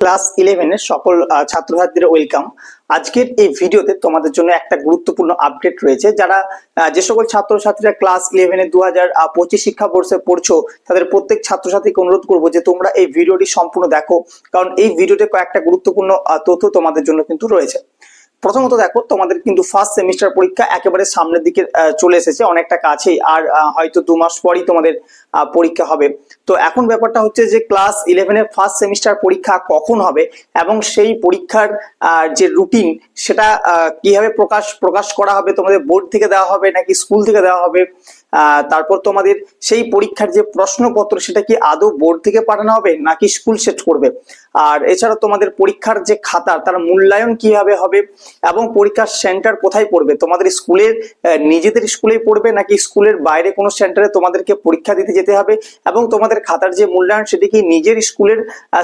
Class ইলেভেনের সকল আহ, ছাত্রছাত্রীদের ওয়েলকাম আজকের এই ভিডিওতে তোমাদের জন্য একটা গুরুত্বপূর্ণ আপডেট রয়েছে। যারা যে সকল ছাত্রছাত্রীরা ক্লাস ইলেভেনে দু হাজার পঁচিশ শিক্ষাবর্ষে পড়ছো তাদের প্রত্যেক ছাত্রছাত্রীকে অনুরোধ করব যে তোমরা এই ভিডিওটি সম্পূর্ণ দেখো কারণ এই ভিডিওতে কয়েকটা গুরুত্বপূর্ণ তথ্য তোমাদের জন্য কিন্তু রয়েছে। প্রথমত দেখো তোমাদের কিন্তু ফার্স্ট সেমিস্টার পরীক্ষা একেবারে সামনের দিকে চলে এসেছে অনেকটা কাছেই। আর হয়তো দু মাস পরই তোমাদের পরীক্ষা হবে। তো এখন ব্যাপারটা হচ্ছে যে ক্লাস ইলেভেনের ফার্স্ট সেমিস্টার পরীক্ষা কখন হবে এবং সেই পরীক্ষার যে রুটিন সেটা কীভাবে প্রকাশ প্রকাশ করা হবে? তোমাদের বোর্ড থেকে দেওয়া হবে নাকি স্কুল থেকে দেওয়া হবে? তারপর তোমাদের সেই পরীক্ষার যে প্রশ্নপত্র সেটা কি আদৌ বোর্ড থেকে পাঠানো হবে নাকি স্কুল সেট করবে? আর এছাড়া তোমাদের পরীক্ষার যে খাতা, তার মূল্যায়ন কীভাবে হবে এবং পরীক্ষার সেন্টার কোথায় পড়বে? তোমাদের স্কুলের নিজেদের স্কুলেই পড়বে নাকি স্কুলের বাইরে কোনো সেন্টারে তোমাদেরকে পরীক্ষা দিতে যেতে হবে এবং তোমাদের খাতার যে মূল্যায়ন সেটি কি নিজের স্কুলের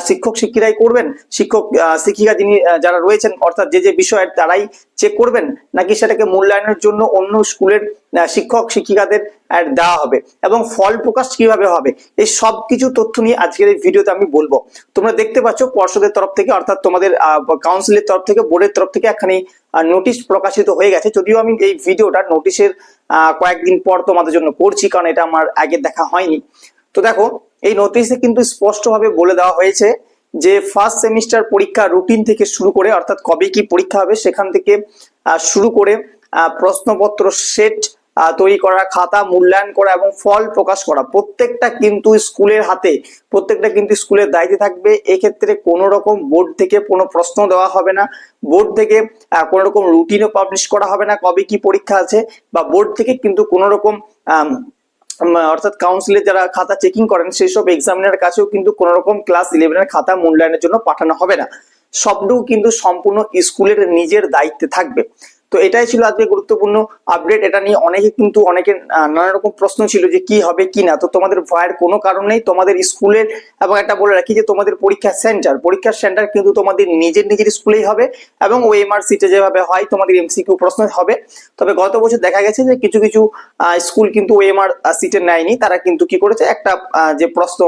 শিক্ষক শিক্ষিকাই করবেন? শিক্ষক শিক্ষিকা যিনি যারা রয়েছেন, অর্থাৎ যে যে বিষয়ের তারাই চেক করবেন, নাকি সেটাকে মূল্যায়নের জন্য অন্য স্কুলের শিক্ষক শিক্ষিকাদের দেওয়া হবে? এবং ফল প্রকাশ কীভাবে হবে? এই সব কিছু তথ্য নিয়ে আজকের এই ভিডিওতে আমি বলব। তোমরা দেখতে পাচ্ছ পর্ষদের তরফ থেকে, অর্থাৎ তোমাদের কাউন্সিলের তরফ থেকে বোর্ডের তরফ থেকে একখানি নোটিশ প্রকাশিত হয়ে গেছে। যদিও আমি এই ভিডিওটা নোটিশের কয়েকদিন পর তোমাদের জন্য করছি, কারণ এটা আমার আগে দেখা হয়নি। তো দেখো, এই নোটিশে কিন্তু স্পষ্টভাবে বলে দেওয়া হয়েছে যে ফার্স্ট সেমিস্টার পরীক্ষা রুটিন থেকে শুরু করে, অর্থাৎ কবে কি পরীক্ষা হবে, সেখান থেকে শুরু করে প্রশ্নপত্র সেট তৈরি করা, খাতা মূল্যায়ন করা এবং ফল প্রকাশ করা। প্রত্যেকটা কিন্তু স্কুলের হাতে, প্রত্যেকটা কিন্তু স্কুলের দায়িত্বে থাকবে। এক্ষেত্রে কোনো রকম বোর্ড থেকে কোনো প্রশ্ন দেওয়া হবে না। বোর্ড থেকে কোনো রকম রুটিনও পাবলিশ করা হবে না কবে কি পরীক্ষা আছে বা বোর্ড থেকে কিন্তু কোনো রকম অর্থাৎ কাউন্সিলের যারা খাতা চেকিং করেন সেই সব এক্সামিনার কাছেও কিন্তু কোনো রকম ক্লাস ইলেভেনের খাতা মূল্যায়নের জন্য পাঠানো হবে না। সবটুকু কিন্তু সম্পূর্ণ স্কুলের নিজের দায়িত্বে থাকবে। তো এটাই ছিল আজকে গুরুত্বপূর্ণ আপডেট এটা নিয়ে অনেকে কিন্তু অনেকের নানা রকম প্রশ্ন ছিল যে কি হবে, কি না। তো তোমাদের ভয়ের কোনো কারণ নেই। তোমাদের স্কুলের এবং একটা বলে রাখি যে তোমাদের পরীক্ষা সেন্টার পরীক্ষার সেন্টার কিন্তু তোমাদের নিজের নিজের স্কুলেই হবে এবং ওএমআর সিটে যেভাবে হয়, তোমাদের এমসিকিউ প্রশ্ন হবে। তবে গত বছর দেখা গেছে যে কিছু কিছু স্কুল কিন্তু ওএমআর সিটে নেয়নি। তারা কিন্তু কি করেছে, একটা যে প্রশ্ন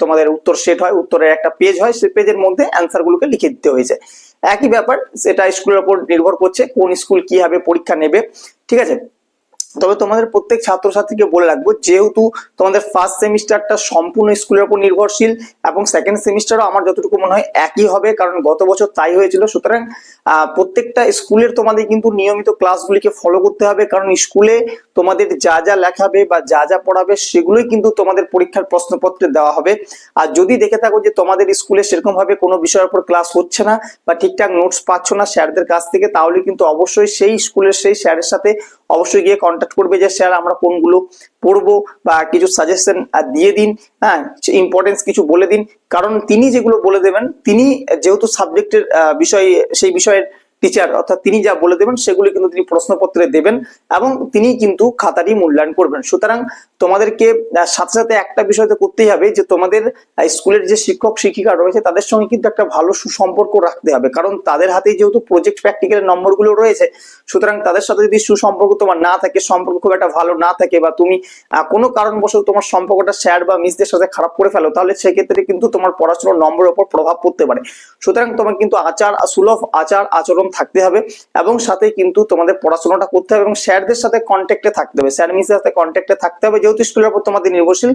তোমাদের উত্তর সেট হয়, উত্তরের একটা পেজ হয়, সেই পেজের মধ্যে অ্যান্সার গুলোকে লিখে দিতে হয়েছে। একই ব্যাপার সেটা স্কুলের উপর নির্ভর করছে কোন স্কুল কীভাবে পরীক্ষা নেবে ঠিক আছে? তবে তোমাদের প্রত্যেক ছাত্রছাত্রীকে বলে রাখব, যেহেতু তোমাদের ফার্স্ট সেমিস্টারটা সম্পূর্ণ স্কুলের উপর নির্ভরশীল এবং সেকেন্ড সেমিস্টারও আমার যতটুকু মনে হয় একই হবে, কারণ গত বছর তাই হয়েছিল। সুতরাং প্রত্যেকটা স্কুলের তোমাদের কিন্তু নিয়মিত ক্লাসগুলিকে ফলো করতে হবে, কারণ স্কুলে তোমাদের যা যা লেখাবে বা যা যা পড়াবে সেগুলোই কিন্তু তোমাদের পরীক্ষার প্রশ্নপত্রে দেওয়া হবে। আর যদি দেখে থাকো যে তোমাদের স্কুলে সেরকম ভাবে কোনো বিষয়ের উপর ক্লাস হচ্ছে না বা ঠিকঠাক নোটস পাচ্ছ না স্যারদের কাছ থেকে, তাহলে কিন্তু অবশ্যই সেই স্কুলের সেই স্যারের সাথে অবশ্যই গিয়ে কন্ট্যাক্ট করবে যে, স্যার, আমরা কোনগুলো পড়ব বা কিছু সাজেশন দিয়ে দিন হ্যাঁ ইম্পর্টেন্স কিছু বলে দিন। কারণ তিনি যেগুলো বলে দেবেন, তিনি যেহেতু সাবজেক্টের বিষয়ে, সেই বিষয়ের টিচার অর্থাৎ তিনি যা বলে দেবেন সেগুলি কিন্তু তিনি প্রশ্নপত্রে দেবেন এবং তিনি কিন্তু খাতাটি মূল্যায়ন করবেন। সুতরাং তোমাদেরকে সাথে সাথে একটা বিষয় তো করতেই হবে যে তোমাদের স্কুলের যে শিক্ষক, শিক্ষিকা রয়েছে তাদের সঙ্গে কিন্তু একটা ভালো সুসম্পর্ক রাখতে হবে। কারণ তাদের হাতেই যেহেতু প্রজেক্ট প্র্যাকটিক্যালের নম্বরগুলো রয়েছে, সুতরাং তাদের সাথে যদি সুসম্পর্ক তোমার না থাকে, সম্পর্ক খুব একটা ভালো না থাকে বা তুমি কোনো কারণবশত তোমার সম্পর্কটা স্যার বা মিসদের সাথে খারাপ করে ফেলো, তাহলে সেক্ষেত্রে কিন্তু তোমার পড়াশোনার নম্বরের উপর প্রভাব পড়তে পারে। সুতরাং তোমার কিন্তু আচার, সুলভ আচার আচরণ থাকতে হবে এবং সাথে কিন্তু তোমাদের পড়াশোনাটা করতে হবে এবং স্যারদের সাথে কন্ট্যাক্টে থাকতে হবে। স্যার মিসের সাথে কন্ট্যাক্টে থাকতে হবে, যেহেতু স্কুলের উপর তোমাদের নির্ভরশীল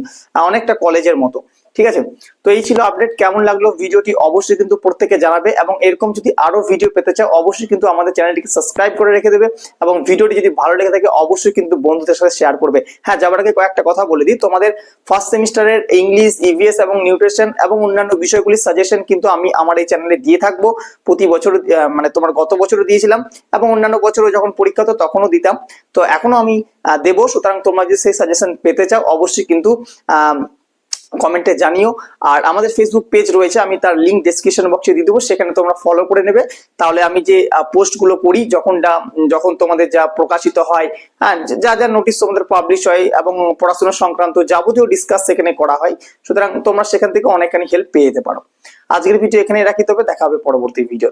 অনেকটা কলেজের মতো। ঠিক আছে? তো এই ছিল আপডেট কেমন লাগল ভিডিওটি অবশ্যই কিন্তু প্রত্যেকে জানাবে এবং এরকম যদি আরও ভিডিও পেতে চাও, অবশ্যই কিন্তু আমাদের চ্যানেলটিকে সাবস্ক্রাইব করে রেখে দেবে এবং ভিডিওটি যদি ভালো লেগে থাকে, অবশ্যই কিন্তু বন্ধুদের সাথে শেয়ার করবে। হ্যাঁ যাবার আগে কয়েকটা কথা বলে দিই। তোমাদের ফার্স্ট সেমিস্টারের ইংলিশ ইভিএস এবং নিউট্রিশন এবং অন্যান্য বিষয়গুলির সাজেশন কিন্তু আমি আমার এই চ্যানেলে দিয়ে থাকব। প্রতি বছর মানে তোমার গত বছরও দিয়েছিলাম এবং অন্যান্য বছরও যখন পরীক্ষা হতো তখনও দিতাম। তো এখনও আমি দেবো। সুতরাং তোমরা যদি সেই সাজেশন পেতে চাও, অবশ্যই কিন্তু কমেন্টে জানিও। আর আমাদের ফেসবুক পেজ রয়েছে, আমি তার লিঙ্ক ডেসক্রিপশন বক্সে দিয়ে দেবো, সেখানে তোমরা ফলো করে নেবে। তাহলে আমি যে পোস্টগুলো করি যখন যখন তোমাদের যা প্রকাশিত হয় হ্যাঁ যা যা নোটিশ তোমাদের পাবলিশ হয় এবং পড়াশোনা সংক্রান্ত যাবতীয় ডিসকাস সেখানে করা হয়, সুতরাং তোমরা সেখান থেকে অনেকখানি হেল্প পেয়ে যেতে পারো। আজকের ভিডিও এখানে রাখি, তবে দেখা হবে পরবর্তী ভিডিও